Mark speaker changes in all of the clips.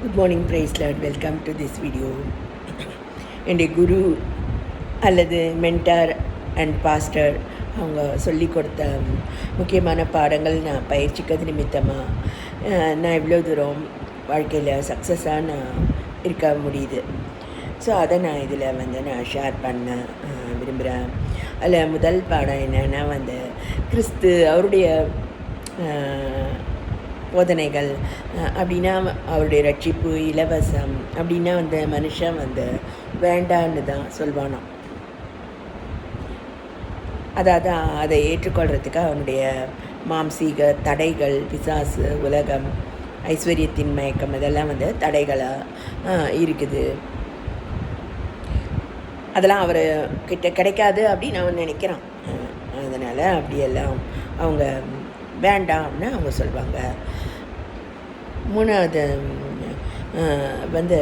Speaker 1: Good morning பிரைஸ்லாட் welcome to this video என்னுடைய குரு அல்லது மென்டார் அண்ட் பாஸ்டர் அவங்க சொல்லி கொடுத்த முக்கியமான பாடங்கள் நான் பயிற்சிக்கிறது நிமித்தமாக நான் இவ்வளோ தூரம் வாழ்க்கையில் சக்ஸஸாக நான் இருக்க முடியுது. ஸோ அதை நான் இதில் வந்து நான் ஷேர் பண்ண விரும்புகிறேன் அதில் முதல் பாடம் என்னென்னா வந்து கிறிஸ்து அவருடைய போதனைகள். அப்படின்னா அவருடைய ரட்சிப்பு இலவசம் அப்படின்னா வந்து மனுஷன் வந்து வேண்டான்னு தான் சொல்வானாம். அதாவது அதை ஏற்றுக்கொள்கிறதுக்கு அவனுடைய மாம்சீக தடைகள் பிசாசு உலகம் ஐஸ்வர்யத்தின் மயக்கம் இதெல்லாம் வந்து தடைகளாக இருக்குது. அதெல்லாம் அவர் கிட்ட கிடைக்காது அப்படின்னு அவன் நினைக்கிறான். அதனால் அப்படியெல்லாம் அவங்க வேண்டாம்னு அவங்க சொல்லுவாங்க மூணாவது வந்து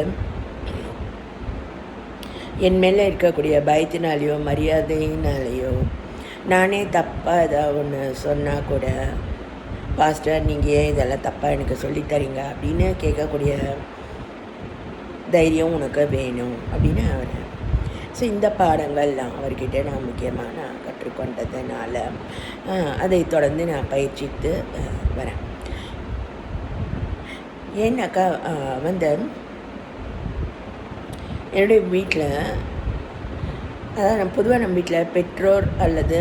Speaker 1: என் மேலே இருக்கக்கூடிய பயத்தினாலேயோ மரியாதையினாலேயோ நானே தப்பாக ஏதாவது ஒன்று சொன்னால் கூட பாஸ்டர் நீங்கள் ஏன் இதெல்லாம் தப்பாக எனக்கு சொல்லித் தரீங்க? அப்படின்னு கேட்கக்கூடிய தைரியம் உனக்கு வேணும் அப்படின்னு அவர். ஸோ இந்த பாடங்கள்லாம் அவர்கிட்ட நான் முக்கியமாக நான் கற்றுக்கொண்டதுனால அதை தொடர்ந்து நான் பயிற்சித்து வரேன். ஏன்னாக்கா வந்து என்னுடைய வீட்டில் அதாவது நான் பொதுவாக நம்ம வீட்டில் பெற்றோர் அல்லது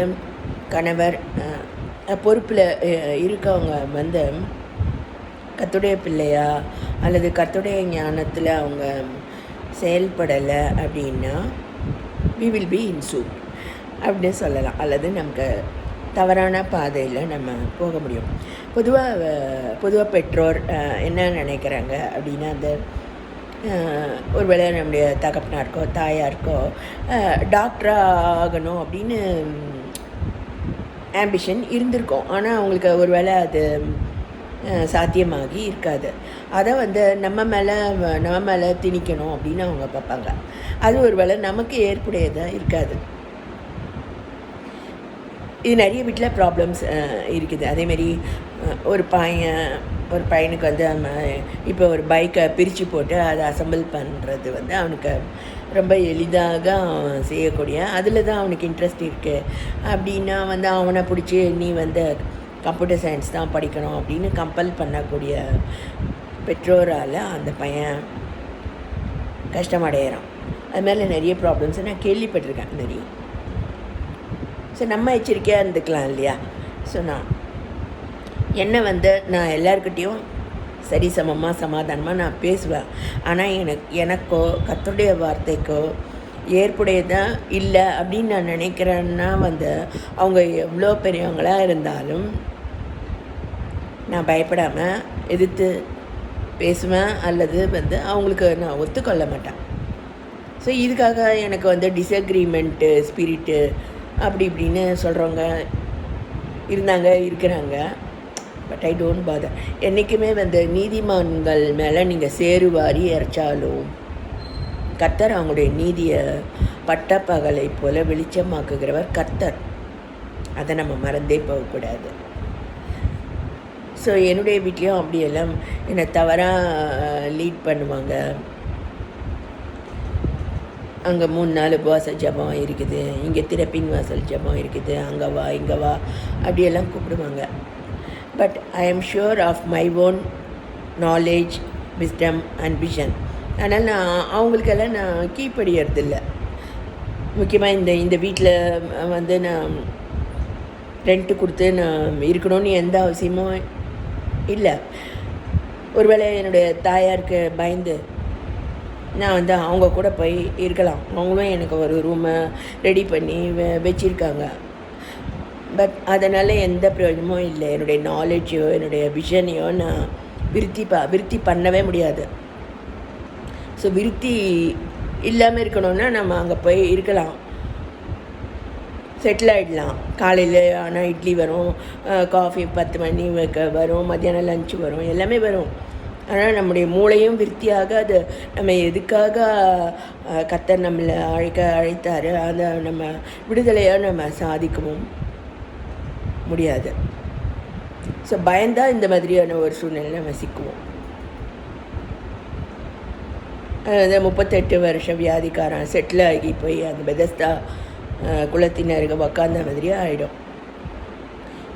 Speaker 1: கணவர் பொறுப்பில் இருக்கவங்க வந்து கத்துடைய பிள்ளையா அல்லது கத்துடைய ஞானத்தில் அவங்க செயல்படலை அப்படின்னா வி வில் பி இன்சூட் அப்படின்னு சொல்லலாம். அல்லது நமக்கு தவறான பாதையில் நம்ம போக முடியும். பொதுவாக பொதுவாக பெற்றோர் என்ன நினைக்கிறாங்க அப்படின்னா அந்த ஒரு வேளை நம்முடைய தகப்பனாருக்கோ தாயாருக்கோ டாக்டராக ஆகணும் அப்படின்னு ஆம்பிஷன் இருந்திருக்கும். ஆனால் அவங்களுக்கு ஒரு வேளை அது சாத்தியமாகி இருக்காது. அதை வந்து நம்ம மேலே நம்ம மேலே திணிக்கணும் அப்படின்னு அவங்க பார்ப்பாங்க. அது ஒரு வேளை நமக்கு ஏற்புடையதாக இருக்காது. இது நிறைய வீட்டில் ப்ராப்ளம்ஸ் இருக்குது. அதேமாரி ஒரு பையன் ஒரு பையனுக்கு வந்து நம்ம இப்போ ஒரு பைக்கை பிரித்து போட்டு அதை அசம்பிள் பண்ணுறது வந்து அவனுக்கு ரொம்ப எளிதாக செய்யக்கூடிய அதில் தான் அவனுக்கு இன்ட்ரெஸ்ட் இருக்குது அப்படின்னா வந்து அவனை பிடிச்சி நீ வந்து கம்ப்யூட்டர் சயின்ஸ் தான் படிக்கணும் அப்படின்னு கம்பல் பண்ணக்கூடிய பெற்றோரால் அந்த பையன் கஷ்டமடைகிறான் அது மேலே நிறைய ப்ராப்ளம்ஸ் நான் கேள்விப்பட்டிருக்கேன் நிறைய. ஸோ நம்ம எச்சரிக்கையாக இருந்துக்கலாம் இல்லையா? ஸோ நான் என்னை வந்து நான் எல்லாருக்கிட்டேயும் சரி சமமாக சமாதானமாக நான் பேசுவேன். ஆனால் எனக்கு எனக்கோ கத்துடைய வார்த்தைக்கோ ஏற்புடையதாக இல்லை அப்படின்னு நான் நினைக்கிறேன்னா வந்து அவங்க எவ்வளோ பெரியவங்களாக இருந்தாலும் நான் பயப்படாமல் எதிர்த்து பேசுவேன் அல்லது வந்து அவங்களுக்கு நான் ஒத்துக்கொள்ள மாட்டேன். ஸோ இதுக்காக எனக்கு வந்து டிஸ்அக்ரிமெண்ட்டு ஸ்பிரிட்டு அப்படி இப்படின்னு சொல்கிறவங்க இருந்தாங்க இருக்கிறாங்க. பட் ஐ டோன்ட் பாதர் என்றைக்குமே வந்து நீதிமான்கள் மேலே நீங்கள் சேருவாரி இறைச்சாலும் கத்தர் அவங்களுடைய நீதியை பட்டப்பகலை போல வெளிச்சமாக்குகிறவர் கத்தர் அதை நம்ம மறந்தே போகக்கூடாது. ஸோ என்னுடைய வீட்லேயும் அப்படியெல்லாம் என்னை தவறாக லீட் பண்ணுவாங்க. அங்கே மூணு நாலு வாசல் ஜபம் இருக்குது. இங்கே திறப்பின் வாசல் ஜபம் இருக்குது. அங்கே வா இங்கே வா அப்படியெல்லாம் கூப்பிடுவாங்க. But I am sure of my own knowledge wisdom and vision அதனால் நான் அவங்களுக்கெல்லாம் நான் கீப்படியறதில்ல முக்கியமாக இந்த இந்த வீட்டில் வந்து நான் ரெண்ட்டு கொடுத்து நான் இருக்கணும்னு எந்த அவசியமும் இல்லை. ஒருவேளை என்னுடைய தாயாருக்கு பயந்து நான் வந்து அவங்க கூட போய் இருக்கலாம். அவங்களும் எனக்கு ஒரு ரூமை ரெடி பண்ணி வச்சுருக்காங்க. பட் அதனால் எந்த பிரயோஜனமும் இல்லை. என்னுடைய நாலேஜையோ என்னுடைய விஷனையோ நான் விருத்தி ப விருத்தி பண்ணவே முடியாது. ஸோ விருத்தி இல்லாமல் இருக்கணும்னா நம்ம அங்கே போய் இருக்கலாம். செட்டில் ஆகிடலாம் காலையில் ஆனால் இட்லி வரும் காஃபி பத்து மணி வைக்க வரும் மத்தியானம் லஞ்சு வரும் எல்லாமே வரும். ஆனால் நம்முடைய மூளையும் விருத்தியாக அது நம்ம எதுக்காக கத்தர் நம்மளை அழைக்க அழைத்தார்? அதை நம்ம விடுதலையாக நம்ம சாதிக்கவும் முடியாது. ஸோ பயந்தால் இந்த மாதிரியான ஒரு சூழ்நிலை நம்ம சிக்குவோம் அந்த முப்பத்தெட்டு வருஷம் வியாதிக்காரன் செட்டில் ஆகி போய் அந்த பெதஸ்தா குலத்தினருக்கு உக்காந்த மாதிரியே ஆகிடும்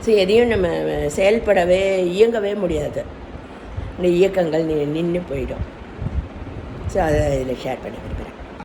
Speaker 1: ஸோ எதையும் நம்ம செயல்படவே இயங்கவே முடியாது. இந்த இயக்கங்கள் நின்று போயிடும். ஸோ அதை இதில் ஷேர் பண்ணிக்கிறேன்.